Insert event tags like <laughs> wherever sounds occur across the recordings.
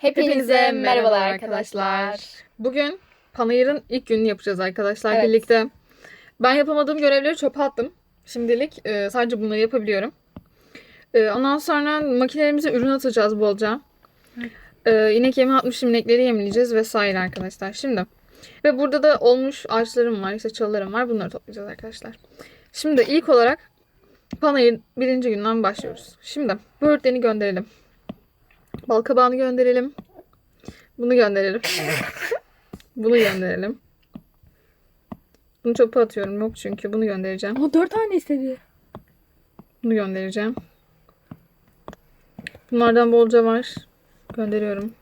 Hepinize merhabalar arkadaşlar. Bugün Panayır'ın ilk gününü yapacağız arkadaşlar Evet. birlikte. Ben yapamadığım görevleri çöpe attım. Şimdilik e, sadece bunları yapabiliyorum. E, ondan sonra makinelerimize ürün atacağız bolca. E, inek yemi atmışım inekleri yemleyeceğiz vesaire arkadaşlar. Şimdi ve burada da olmuş ağaçlarım var, işte çalılarım var. Bunları toplayacağız arkadaşlar. Şimdi ilk olarak Panayır birinci günden başlıyoruz. Şimdi böğürtleni gönderelim. Balkabağını gönderelim. Bunu gönderelim. <laughs> Bunu gönderelim. Bunu çöpe atıyorum. Yok çünkü. Bunu göndereceğim. O dört tane istedi. Bunu göndereceğim. Bunlardan bolca var. Gönderiyorum.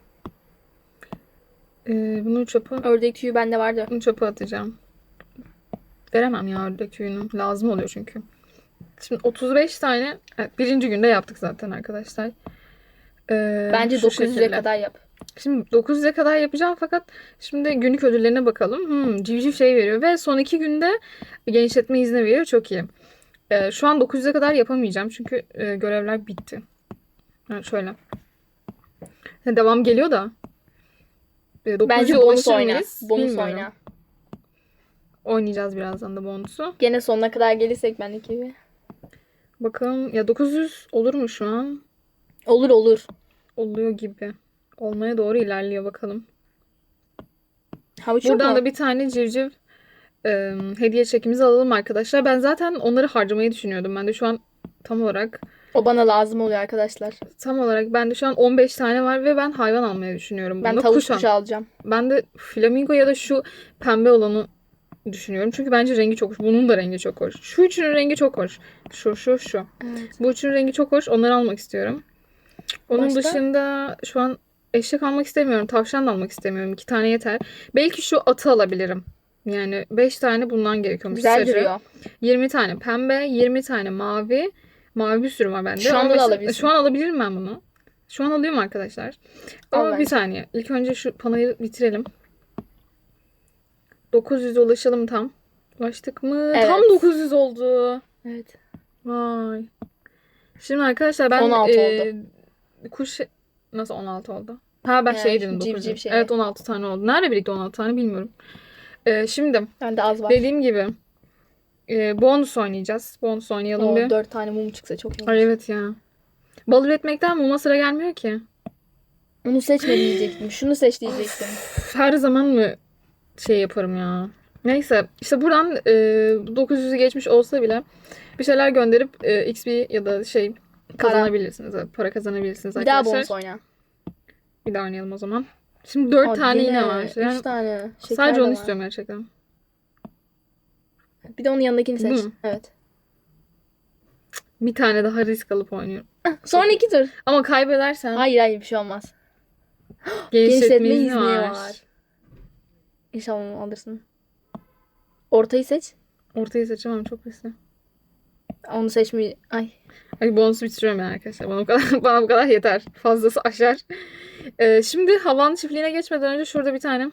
Ee, bunu çöpe, Ördek tüyü bende vardı. bunu çöpe atacağım. Veremem ya ördek tüyünü. Lazım oluyor çünkü. Şimdi 35 tane evet, birinci günde yaptık zaten arkadaşlar. Ee, Bence şu 900'e şekilde. kadar yap. Şimdi 900'e kadar yapacağım fakat şimdi günlük ödüllerine bakalım. Hmm, civciv şey veriyor ve son iki günde genişletme izni veriyor. Çok iyi. Ee, şu an 900'e kadar yapamayacağım çünkü e, görevler bitti. Ha, şöyle. Devam geliyor da. E, 900'e Bence bonus oyna. Bonus Bilmiyorum. oyna. Oynayacağız birazdan da bonusu. Gene sonuna kadar gelirsek bendeki gibi. Bakalım ya 900 olur mu şu an? Olur olur. Oluyor gibi. Olmaya doğru ilerliyor bakalım. Havuç yok Buradan mu? da bir tane civciv e, hediye çekimizi alalım arkadaşlar. Ben zaten onları harcamayı düşünüyordum. Ben de şu an tam olarak O bana lazım oluyor arkadaşlar. tam olarak ben de şu an 15 tane var ve ben hayvan almayı düşünüyorum. Ben Bunda tavuk kuş alacağım. Ben de flamingo ya da şu pembe olanı düşünüyorum. Çünkü bence rengi çok hoş. Bunun da rengi çok hoş. Şu üçünün rengi çok hoş. Şu şu şu. Bu üçünün rengi çok hoş. Onları almak istiyorum. Onun Başka? dışında şu an eşek almak istemiyorum. Tavşan da almak istemiyorum. İki tane yeter. Belki şu atı alabilirim. Yani 5 tane bundan gerekiyormuş. Güzel Sarı. duruyor. 20 tane pembe, 20 tane mavi. Mavi bir sürü var bende. Şu anda da 15 alabilirsin. Şu an alabilirim ben bunu. Şu an alıyorum arkadaşlar. Al Ama bence. bir saniye. İlk önce şu panayı bitirelim. 900'e ulaşalım tam. Ulaştık mı? Evet. Tam 900 oldu. Evet. Vay. Şimdi arkadaşlar ben 16 e, kuş nasıl 16 oldu? Ha ben Ee, şey dedim civciv 900. şey. Evet 16 tane oldu. Nerede birlikte 16 tane bilmiyorum. E, şimdi Bende az var. dediğim gibi e, bonus oynayacağız. Bonus oynayalım O bir. dört tane mum çıksa çok iyi. Ay evet ya. Bal üretmekten muma sıra gelmiyor ki. Onu seçme diyecektim. Şunu seç diyecektim. Üf, Her zaman mı şey yaparım ya. Neyse işte buradan e, 900'ü geçmiş olsa bile bir şeyler gönderip e, XP ya da şey kazanabilirsiniz. Para kazanabilirsiniz Bir daha arkadaşlar. bonus oyna. Bir daha oynayalım o zaman. Şimdi 4 Aa, tane yine yine var. Yani Üç tane. Şeker sadece de onu var. istiyorum gerçekten. Bir de onun yanındakini seç. Mi? Evet. Bir tane daha risk alıp oynuyorum. Sonra iki tur. Ama kaybedersen Hayır hayır bir şey olmaz. <gasps> genişletme izni izni var. var. İnşallah onu alırsın. Ortayı seç. Ortayı seçemem çok riskli. Onu seçmeyi... Ay. Ay bonusu bitiriyorum yani arkadaşlar. Bana bu kadar, <laughs> bana bu kadar yeter. Fazlası aşar. Ee, şimdi havan çiftliğine geçmeden önce şurada bir tane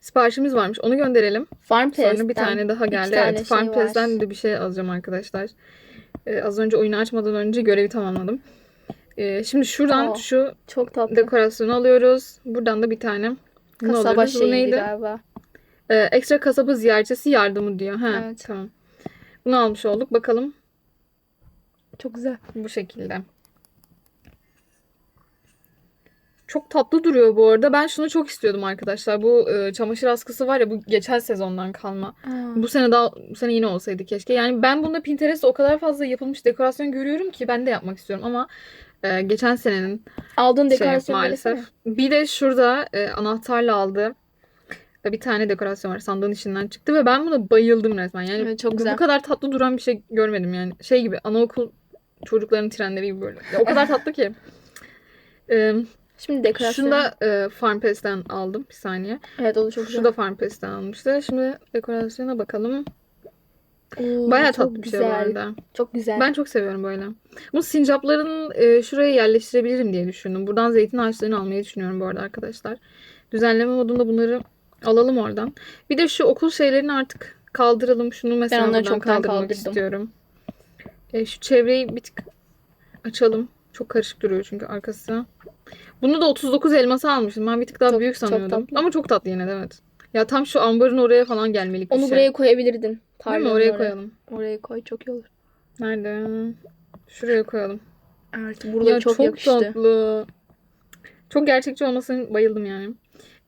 siparişimiz varmış. Onu gönderelim. Farm Test'ten Sonra bir tane daha geldi. tane Evet, Farm şey. Test'ten de bir şey alacağım arkadaşlar. Ee, az önce oyunu açmadan önce görevi tamamladım. Ee, şimdi şuradan Aa, şu Çok tatlı. dekorasyonu alıyoruz. Buradan da bir tane Kasaba alıyoruz. Bu şeyiydi neydi? galiba. Ee, ekstra kasaba ziyaretçisi yardımı diyor. Ha, Evet. tamam. Bunu almış olduk. Bakalım Çok güzel. bu şekilde. Çok tatlı duruyor bu arada. Ben şunu çok istiyordum arkadaşlar. Bu e, çamaşır askısı var ya bu geçen sezondan kalma. Bu sene daha bu sene yine olsaydı keşke. Yani ben bunda Pinterest'te o kadar fazla yapılmış dekorasyon görüyorum ki ben de yapmak istiyorum ama e, geçen senenin Aldığın şey dekorasyon maalesef. Bir de şurada e, anahtarla aldı. Bir tane dekorasyon var sandığın içinden çıktı ve ben buna bayıldım resmen. Yani Evet, çok güzel. bu kadar tatlı duran bir şey görmedim yani. Şey gibi anaokul çocukların trenleri gibi böyle. Ya, o kadar tatlı ki. <laughs> E, Şimdi dekorasyon. şunu da e, Farm Pest'ten aldım. Bir saniye. Evet o da çok güzel. Şu da Farm Pest'ten almıştı. Şimdi dekorasyona bakalım. Oo, Bayağı çok tatlı bir şey bu güzel. arada. Çok güzel. Ben çok seviyorum böyle. Bu sincapların e, şuraya yerleştirebilirim diye düşündüm. Buradan zeytin ağaçlarını almayı düşünüyorum bu arada arkadaşlar. Düzenleme modunda bunları alalım oradan. Bir de şu okul şeylerini artık kaldıralım. Şunu mesela onları buradan çoktan kaldırmak kaldırdım. istiyorum. E, şu çevreyi bir tık açalım. Çok karışık duruyor çünkü arkası. Bunu da 39 elması almışım. Ben bir tık daha Çok- büyük çok sanıyordum. tatlı. Ama çok tatlı yine de evet. Ya tam şu ambarın oraya falan gelmelik bir Onu şey. buraya koyabilirdin. Değil mi? Tarlanın Oraya koyalım. Oraya koy çok iyi olur. Nerede? Şuraya koyalım. Evet burada ya çok, çok, yakıştı. tatlı. Çok gerçekçi olmasını bayıldım yani.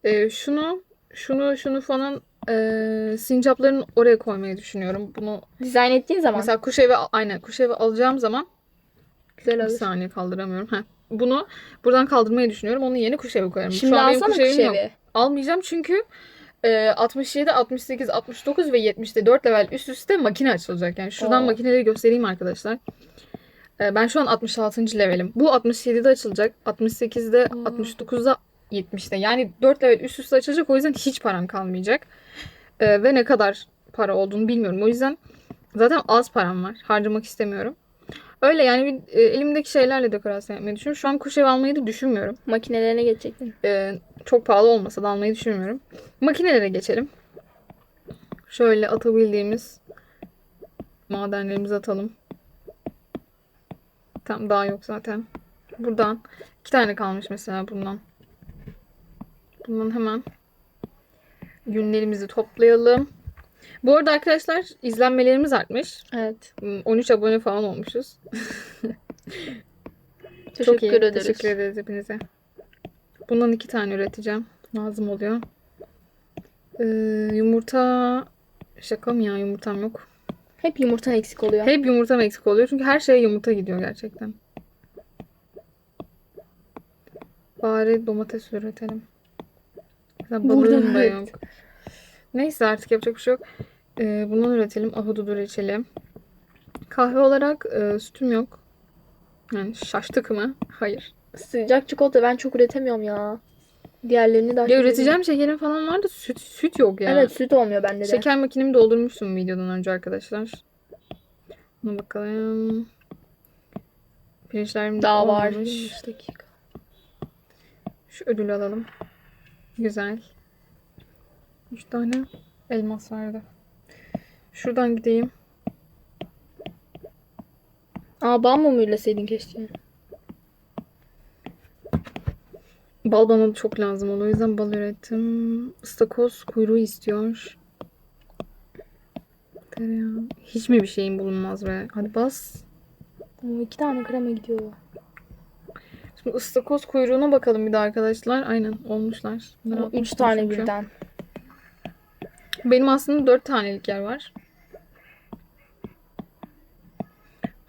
Ee, şunu, şunu, şunu falan e, sincapların oraya koymayı düşünüyorum. Bunu Dizayn ettiğin zaman mesela kuş evi, aynen kuş evi alacağım zaman güzel bir olur. saniye kaldıramıyorum. Heh. Bunu buradan kaldırmayı düşünüyorum. Onun yerine kuş evi koyarım. Şimdi Şu an benim alsana kuş kuş evim yok. evi. Almayacağım çünkü e, 67, 68, 69 ve 70'te 4 level üst üste makine açılacak. Yani şuradan Oo. makineleri göstereyim arkadaşlar. E, ben şu an 66. levelim. Bu 67'de açılacak. 68'de, Oo. 69'da, 70'te. Yani 4 level üst üste açılacak. O yüzden hiç param kalmayacak. E, ve ne kadar para olduğunu bilmiyorum. O yüzden zaten az param var. Harcamak istemiyorum. Öyle yani bir, e, elimdeki şeylerle dekorasyon yapmayı düşünüyorum. Şu an kuş ev almayı da düşünmüyorum. Makinelerine geçecektin. Ee, çok pahalı olmasa da almayı düşünmüyorum. Makinelere geçelim. Şöyle atabildiğimiz madenlerimizi atalım. Tam daha yok zaten. Buradan iki tane kalmış mesela bundan. Bundan hemen günlerimizi toplayalım. Bu arada arkadaşlar izlenmelerimiz artmış. Evet. Hmm, 13 abone falan olmuşuz. <laughs> Teşekkür Çok iyi. ederiz. Teşekkür ederiz hepinize. Bundan iki tane üreteceğim. Lazım oluyor. Ee, yumurta... Şaka mı ya? Yumurtam yok. Hep yumurtan eksik oluyor. Hep yumurtam eksik oluyor. Çünkü her şeye yumurta gidiyor gerçekten. Bari domates üretelim. Balığım da evet. yok. Neyse artık yapacak bir şey yok. Ee, bundan üretelim. Ahududu reçeli. Kahve olarak e, sütüm yok. Yani şaştık mı? Hayır. Sıcak çikolata ben çok üretemiyorum ya. Diğerlerini daha Ya üreteceğim şekerim falan var da süt süt yok ya. Evet süt olmuyor bende de. Şeker makinemi doldurmuştum videodan önce arkadaşlar. Buna bakalım. Pirinçlerim Daha var. olmamış. 23 dakika. Şu ödülü alalım. Güzel. 3 tane elmas vardı. Şuradan gideyim. Aa bal mı üreseydin keşke. Bal bana da çok lazım oluyor. O yüzden bal ürettim. Istakoz kuyruğu istiyor. Tereyağı. Hiç mi bir şeyin bulunmaz be? Hadi bas. Oo, iki tane krema gidiyor. Şimdi ıstakoz kuyruğuna bakalım bir de arkadaşlar. Aynen olmuşlar. Ama üç atmıştım tane çünkü. birden. Benim aslında dört tanelik yer var.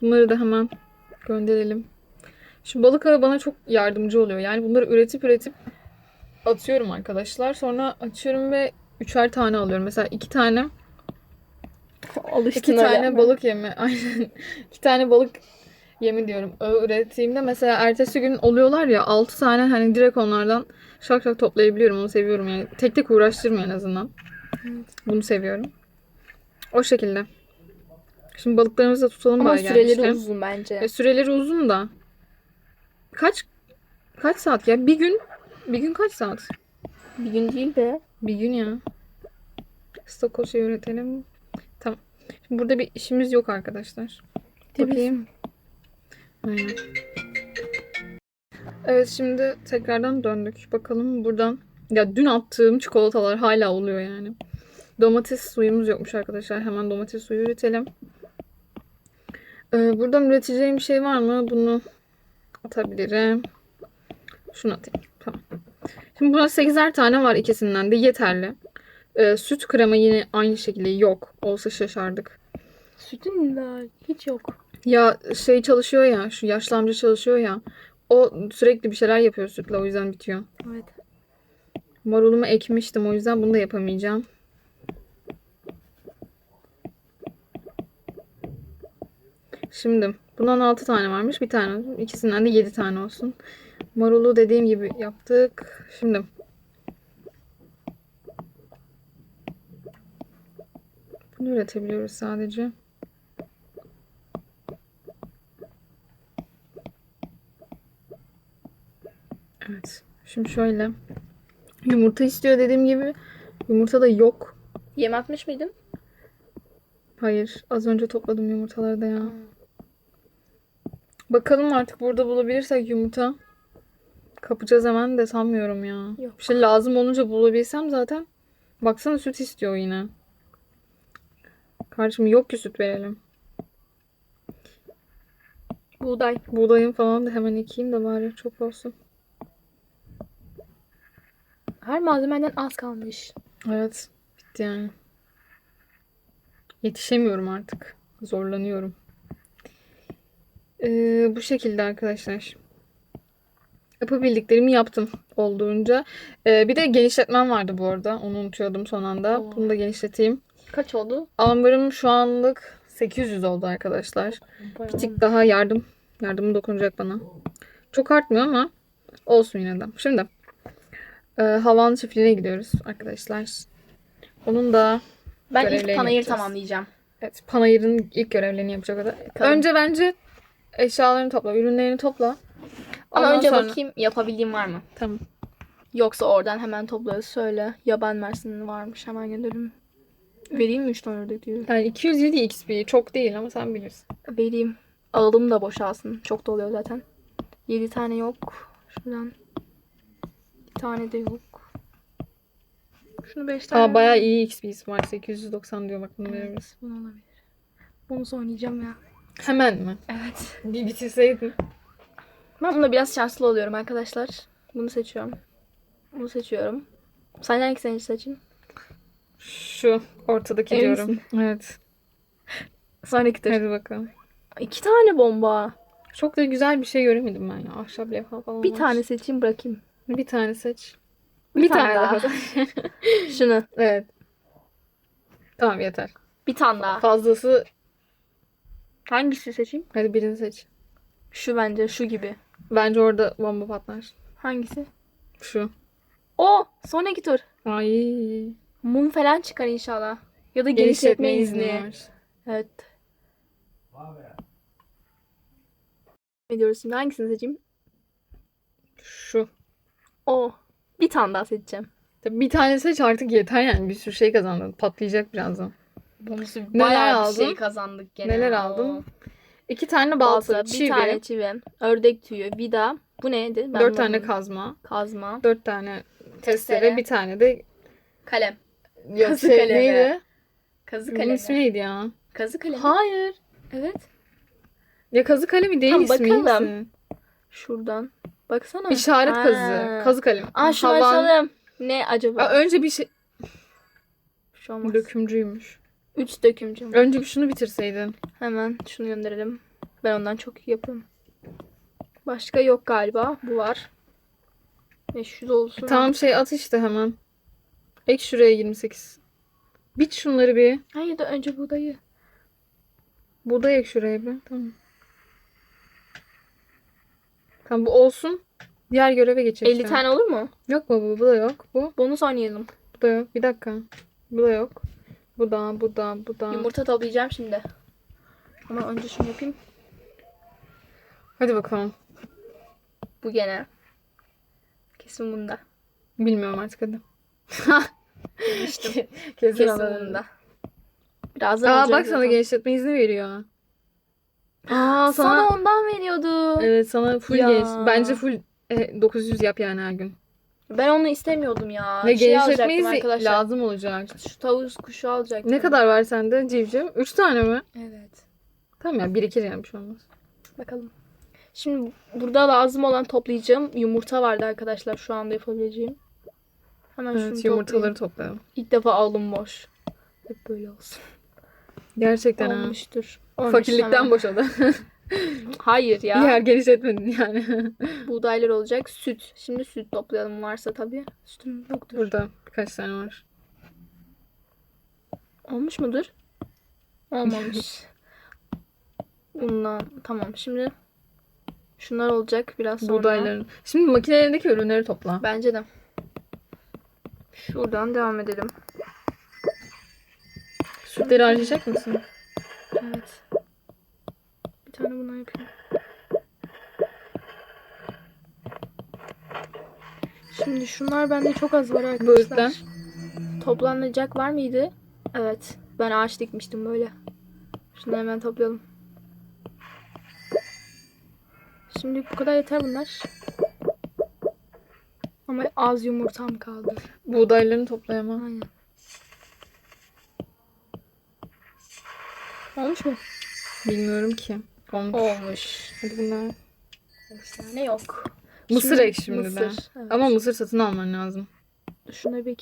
Bunları da hemen gönderelim. Şu balık ağı bana çok yardımcı oluyor. Yani bunları üretip üretip atıyorum arkadaşlar. Sonra açıyorum ve üçer tane alıyorum. Mesela iki tane Alıştın iki tane yapmaya. balık yemi. <laughs> Aynen. iki tane balık yemi diyorum. Ağı ürettiğimde mesela ertesi gün oluyorlar ya altı tane hani direkt onlardan şak şak toplayabiliyorum. Onu seviyorum yani. Tek tek uğraştırmıyor en azından. Bunu seviyorum. O şekilde. Şimdi balıklarımızı da tutalım Ama bari süreleri gelmişken. uzun bence. E, süreleri uzun da. Kaç kaç saat ya? Bir gün bir gün kaç saat? Bir gün değil de. Bir gün ya. Stakoşu üretelim. Tamam. Şimdi burada bir işimiz yok arkadaşlar. Tabii. Bakayım. Aynen. Evet şimdi tekrardan döndük. Bakalım buradan. Ya dün attığım çikolatalar hala oluyor yani. Domates suyumuz yokmuş arkadaşlar. Hemen domates suyu üretelim. Ee, buradan üreteceğim bir şey var mı? Bunu atabilirim. Şunu atayım. Tamam. Şimdi buna 8'er tane var ikisinden de yeterli. Ee, süt krema yine aynı şekilde yok. Olsa şaşardık. Sütün de hiç yok. Ya şey çalışıyor ya, şu yaşlı amca çalışıyor ya. O sürekli bir şeyler yapıyor sütle o yüzden bitiyor. Evet. Marulumu ekmiştim o yüzden bunu da yapamayacağım. Şimdi bundan 6 tane varmış. Bir tane olsun. İkisinden de 7 tane olsun. Marulu dediğim gibi yaptık. Şimdi bunu üretebiliyoruz sadece. Evet. Şimdi şöyle. Yumurta istiyor dediğim gibi. Yumurta da yok. Yem atmış mıydın? Hayır. Az önce topladım yumurtaları da ya. Bakalım artık burada bulabilirsek yumurta. Kapacağız hemen de sanmıyorum ya. Yok. Bir şey lazım olunca bulabilsem zaten. Baksana süt istiyor yine. Kardeşim yok ki süt verelim. Buğday. Buğdayım falan da hemen ekeyim de bari çok olsun. Her malzemeden az kalmış. Evet. Bitti yani. Yetişemiyorum artık. Zorlanıyorum. Ee, bu şekilde arkadaşlar. Yapabildiklerimi yaptım olduğunca. Ee, bir de genişletmem vardı bu arada. Onu unutuyordum son anda. Oo. Bunu da genişleteyim. Kaç oldu? Ambarım şu anlık 800 oldu arkadaşlar. Bir tık daha yardım. Yardımı dokunacak bana. Çok artmıyor ama olsun yine de. Şimdi e, havan çiftliğine gidiyoruz arkadaşlar. Onun da Ben ilk görevlerini panayır yapacağız. tamamlayacağım. evet, Panayır'ın ilk görevlerini yapacak o da. Bakalım. Önce bence eşyalarını topla, ürünlerini topla. Ama Ondan önce sonra- bakayım yapabildiğim var mı? Tamam. Yoksa oradan hemen toplarız. Söyle. Yaban mersinin varmış. Hemen gönderirim. Vereyim mi 3 tane ördek diyor. Yani 207 XP çok değil ama sen bilirsin. Vereyim. Ağılım da boşalsın. Çok doluyor zaten. 7 tane yok. Şuradan. Tane de yok. Şunu 5 tane. Aa bayağı iyi XP'si var. 890 diyor bak bunu veririz. Bunu olabilir. Bonus oynayacağım ya. Hemen mi? Evet. Bir bitirseydin. Ben bunda biraz şanslı oluyorum arkadaşlar. Bunu seçiyorum. Bunu seçiyorum. Sen hangisini seçin? Şu ortadaki Emin diyorum. misin? Evet. Sonraki tur. Hadi bakalım. İki tane bomba. Çok da güzel bir şey göremedim ben ya. Ahşap levha falan Bir var. tane seçeyim bırakayım. Bir tane seç. Bir tane daha. daha. <laughs> Şunu. evet. Tamam yeter. Bir tane daha. Fazlası Hangisi seçeyim? hadi birini seç. Şu bence şu gibi. Bence orada bomba patlar. Hangisi? Şu. O sonraki tur. Ay. Mum falan çıkar inşallah. Ya da Genişletme genişletme izni izni. Evet. Ne diyoruz şimdi? Hangisini seçeyim? Şu. O. Bir tane daha seçeceğim. Tabii Bir tane seç artık yeter yani. Bir sürü şey kazandın. Patlayacak birazdan. Bonusu Neler bayağı bir aldın? şey kazandık gene. Neler Oo. aldın? İki tane balta, Balta, bir çivi, tane çivi, ördek tüyü, vida. Bu neydi? Ben dört tane kazma, kazma, dört tane testere, Testere. bir tane de kalem. ya Kazı şey, kalemi. neydi? Kazı Bunun kalemi. ismi neydi ya? Kazı kalemi. Hayır. Evet. Ya kazı kalemi değil Tamam, ismi. bakalım. Şuradan. Baksana. İşaret Ha. kazı. Kazı kalemi. Aa şunu Havan- açalım. Ne acaba? Aa, önce bir şey... Bir şey olmaz. Dökümcüymüş. Üç dökümcü. Önce bir şunu bitirseydin. Hemen şunu gönderelim. Ben ondan çok iyi yapıyorum. Başka yok galiba. Bu var. 500 olsun. Tamam şey at işte hemen. Ek şuraya 28. Bit şunları bir. Hayır da önce buğdayı. Burada ek şuraya bir. Tamam. Tamam bu olsun. Diğer göreve geçelim. 50 tane olur mu? Yok mu bu? Da yok. Bu. Bonus oynayalım. Bu da yok. Bir dakika. Bu da yok. Bu da, bu da, bu da. Yumurta toplayacağım şimdi. Ama önce şunu yapayım. Hadi bakalım. Bu gene. Kesin bunda. Bilmiyorum artık hadi. Demiştim. <laughs> Kesin, Kesin bunda. Birazdan Aa bak sana genişletme izni veriyor. Aa Sana sana, ondan veriyordu. evet sana full Ya. geniş. Bence full e, 900 yap yani her gün. Ben onu istemiyordum ya. Ve şey genişletme alacaktım izni arkadaşlar. lazım olacak. Şu tavus kuşu alacaktım. Ne kadar var sende civciv? 3 tane mi? Evet. Tamam ya birikir yani bir şey olmaz. Bakalım. Şimdi burada lazım olan toplayacağım yumurta vardı arkadaşlar şu anda yapabileceğim. Hemen şunu Evet toplayayım. yumurtaları toplayalım. İlk defa aldım boş. Hep böyle olsun. Gerçekten ha. Olmuş, Fakirlikten tamam. boşadı. <laughs> Hayır ya. Yer genişletmedin yani. <laughs> Buğdaylar olacak. Süt. Şimdi süt toplayalım varsa tabii. Sütüm yoktur. Burada birkaç tane var. Olmuş mudur? Olmamış. <laughs> Bundan tamam. Şimdi şunlar olacak biraz sonra. Buğdayların. Şimdi makinelerindeki ürünleri topla. Bence de. Şuradan devam edelim. Sütleri harcayacak mısın? Evet. Bir tane bundan yapayım. Şimdi şunlar bende çok az var arkadaşlar. yüzden. Toplanacak var mıydı? Evet. Ben ağaç dikmiştim böyle. Şunu hemen toplayalım. Şimdi bu kadar yeter bunlar. Ama az yumurtam kaldı. Buğdaylarını toplayamam. Aynen. Olmuş mu? Bilmiyorum ki. Olmuş. Olmuş. Hadi bunlar. Beş tane yok. Mısır ek şimdi de. mısır, evet. Ama mısır satın alman lazım. Şuna bir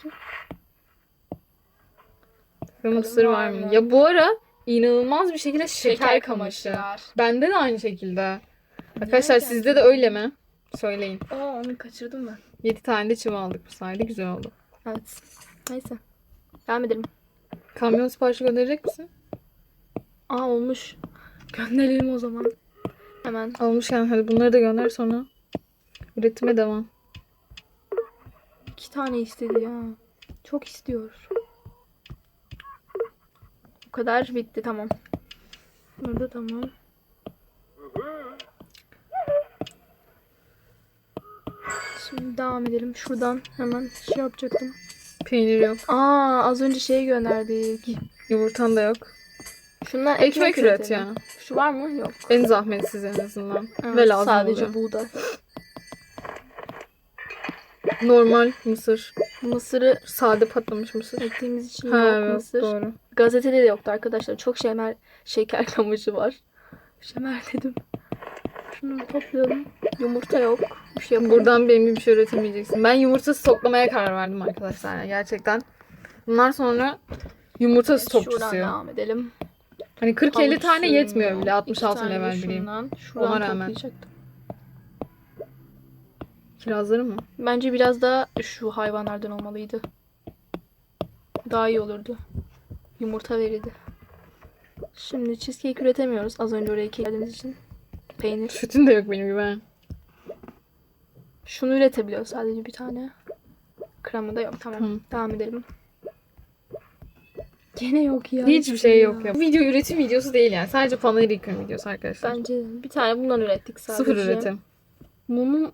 Ve mısır var mı? Ya bu ara inanılmaz bir şekilde şeker, Şeker kamışı. Bende de aynı şekilde. Arkadaşlar Nereden sizde de öyle mi? Söyleyin. Aa onu kaçırdım ben. 7 tane de çivi aldık bu sayede güzel oldu. Evet. Neyse. Devam edelim. Kamyon siparişi gönderecek misin? Aa olmuş. Gönderelim o zaman. Hemen. Almışken hadi bunları da gönder sonra. Üretime devam. iki tane istedi ya. Çok istiyor. Bu kadar bitti tamam. Burada tamam. Şimdi devam edelim. Şuradan hemen şey yapacaktım. Peynir yok. Aa az önce şey gönderdik. Yumurtan da yok. Şundan Ekmek üret üretelim. ya. Şu var mı? Yok. En zahmetsiz en azından. Evet, Ve lazım sadece oluyor. buğday. Normal mısır. Mısırı Sade patlamış mısır. ektiğimiz için Ha yok evet mısır. doğru. Gazetede de yoktu arkadaşlar. Çok şemer, şeker kamışı var. Şemer dedim. Şunu toplayalım. Yumurta yok. Bir şey yapalım. Buradan benim gibi bir şey üretemeyeceksin. Ben yumurtası toplamaya karar verdim arkadaşlar. Yani gerçekten. Bunlar sonra yumurta Şuradan stokçusu. devam edelim. Hani 40-50 Havuç tane yetmiyor bile. İki 66 tane de level. Şuradan Ona rağmen. toplayacaktım. Kirazları mı? Bence biraz daha şu hayvanlardan olmalıydı. Daha iyi olurdu. Yumurta verirdi. Şimdi cheesecake üretemiyoruz. Az önce oraya geldiğimiz için. Peynir. Sütün de yok benim gibi. Şunu üretebiliyor sadece bir tane. Kremı da yok. Tamam. Tamam. Devam edelim. Gene yok ya. Hiçbir şey yok ya. Video üretim videosu değil yani. Sadece panayır yıkama videosu arkadaşlar. Bence de. bir tane bundan ürettik sadece. Sıfır üretim. Mumum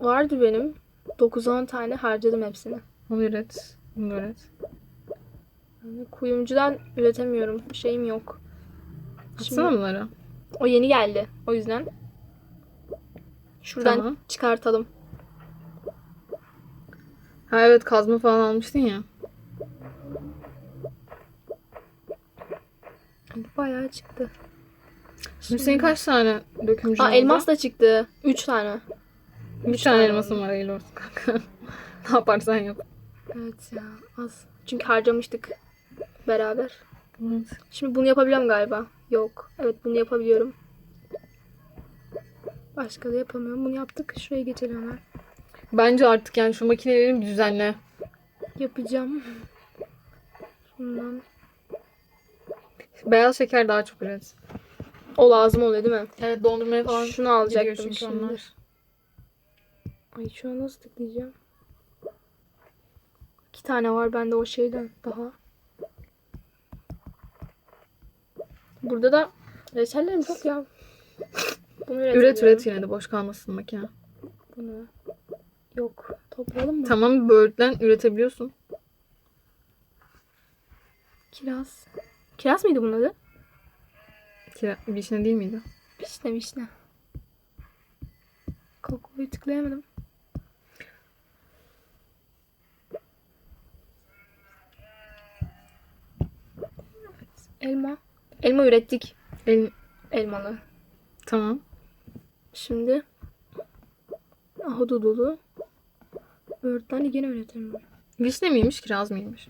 vardı benim. 9-10 tane harcadım hepsini. Onu üret. Bunu üret. Yani kuyumcudan üretemiyorum. Şeyim yok. Atsana bunları. O yeni geldi. O yüzden. Şuradan Tamam. çıkartalım. Ha evet kazma falan almıştın ya. Bu bayağı çıktı. Şimdi senin kaç tane dökümcün Aa oldu? elmas da çıktı. 3 tane. Bir tane elmasım var Eylül kanka. <laughs> ne yaparsan yap. Evet ya az. Çünkü harcamıştık beraber. Evet. Şimdi bunu yapabiliyorum galiba. Yok. Evet bunu yapabiliyorum. Başka da yapamıyorum. Bunu yaptık. Şuraya geçelim hemen. Bence artık yani şu makineleri bir düzenle. Yapacağım. Şundan. Beyaz şeker daha çok üret. O lazım oluyor değil mi? Evet dondurmaya falan Şunu alacaktım şimdi. onlar. Ay şuna nasıl tıklayacağım? İki tane var bende o şeyden daha. Burada da reçellerim çok ya. Bunu Üret üret yine de boş kalmasın makine. Bunu. Yok. Toplayalım mı? Tamam böğürtlen üretebiliyorsun. Kiraz. Kiraz mıydı bunun adı? Kira, vişne değil miydi? Vişne vişne. Kokoyu tıklayamadım. Elma. Elma ürettik. El, Elmalı. tamam. Şimdi ahududulu. Böğürtlenli gene üretirim. Vişne miymiş kiraz mıymış?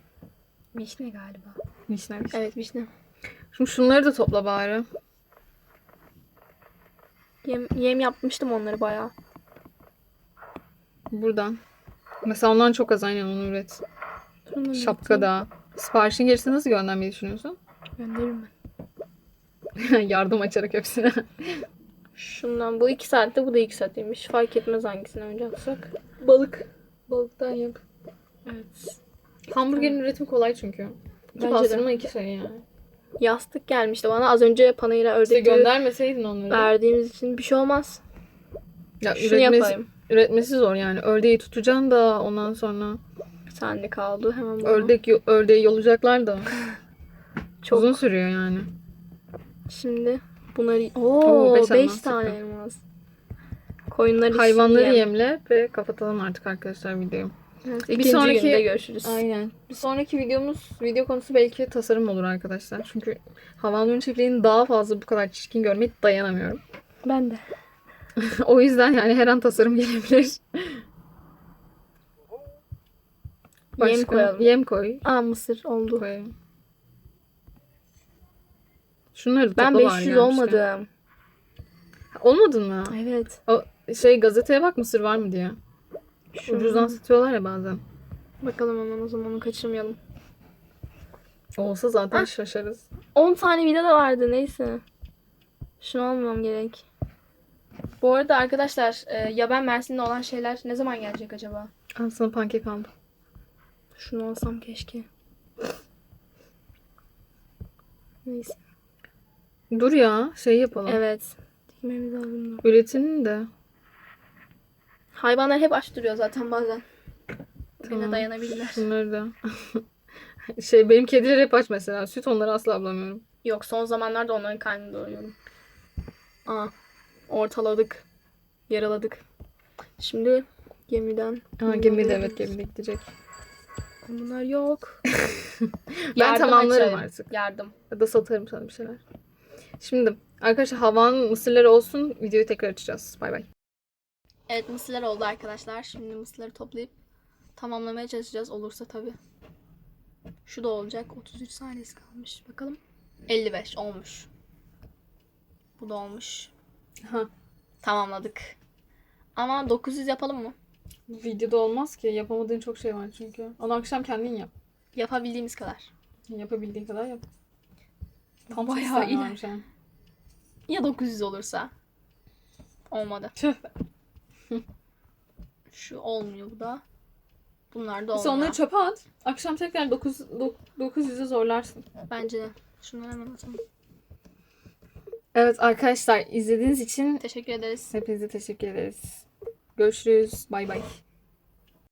Vişne galiba. Vişne vişne. Evet vişne. Şimdi şunları da topla bari. Yem, yem yapmıştım onları bayağı. Buradan. Mesela ondan çok az aynen onu üret. Şapka da. Siparişin gerisini nasıl göndermeyi düşünüyorsun? Gönderirim ben. <laughs> Yardım açarak hepsine. Şundan bu iki saatte bu da iki saatteymiş. Fark etmez hangisini önce alsak. Balık. Balıktan yap. Evet. Hamburgerin üretimi kolay çünkü. İki Bence de. pastırma iki şey yani. Yastık gelmişti bana. Az önce panayıra İşte ördek göndermeseydin onları. verdiğimiz için bir şey olmaz. Ya Şunu üretmesi, yapayım. üretmesi zor yani. Ördeği tutacaksın da ondan sonra tane kaldı. Hemen bunu. ördek ördeği yolacaklar da <laughs> Çok. uzun sürüyor yani. Şimdi bunları... Oo, Oo, beş 5 elmas tane çıktı. elmas. Koyunları Hayvanları yem. yemle ve kapatalım artık arkadaşlar videoyu. Evet, Bir sonraki- günde görüşürüz. Aynen. Bir sonraki videomuz, video konusu belki tasarım olur arkadaşlar. Çünkü havanların çiftliğini daha fazla bu kadar çirkin görmeye dayanamıyorum. Ben de. <laughs> o yüzden yani her an tasarım gelebilir. Yem koyalım. Yem koy. Aa mısır oldu. Koyalım. Şunları Ben topla bari 500 gelmişken. olmadım. Olmadın mı? Evet. O şey gazeteye bak mısır var mı diye. Şu- Ucuzdan satıyorlar ya bazen. Bakalım hemen o zaman onu kaçırmayalım. Olsa zaten Ah. şaşarız. 10 tane vida da vardı neyse. Şunu almam gerek. Bu arada arkadaşlar e, ya ben Mersin'de olan şeyler ne zaman gelecek acaba? Al sana pankek aldım. Şunu alsam keşke. Neyse. Dur ya şey yapalım. Evet. Dikmemiz lazım. da. Üretinin de. Hayvanlar hep aç duruyor zaten bazen. Tamam. dayanabilirler. Şunları da. <laughs> şey benim kediler hep aç mesela. Süt onları asla bulamıyorum. Yok son zamanlarda onların karnını doyuyorum. Aa, ortaladık. Yaraladık. Şimdi gemiden. Ha, gemide evet gemide gidecek. Bunlar yok. <laughs> Ben Yardım tamamlarım açayım. artık. Yardım. Ya da satarım sana bir şeyler. Şimdi arkadaşlar havanın mısırları olsun. Videoyu tekrar açacağız. Bay bay. Evet mısırlar oldu arkadaşlar. Şimdi mısırları toplayıp tamamlamaya çalışacağız. Olursa tabii. Şu da olacak. 33 saniyesi kalmış. Bakalım. 55 olmuş. Bu da olmuş. Ha. Tamamladık. Ama 900 yapalım mı? Videoda olmaz ki. Yapamadığın çok şey var çünkü. Onu akşam kendin yap. Yapabildiğimiz kadar. Yapabildiğin kadar yap. Tam Bayağı iyi. ha. Ya 900 olursa? Olmadı. Tüh. Şu olmuyor bu da. Bunlar da olmuyor. onları çöpe at. Akşam tekrar 9, 900'e zorlarsın. Bence de. Şunları hemen atalım. Evet arkadaşlar izlediğiniz için Teşekkür ederiz. hepinize teşekkür ederiz. Görüşürüz. Bay bay.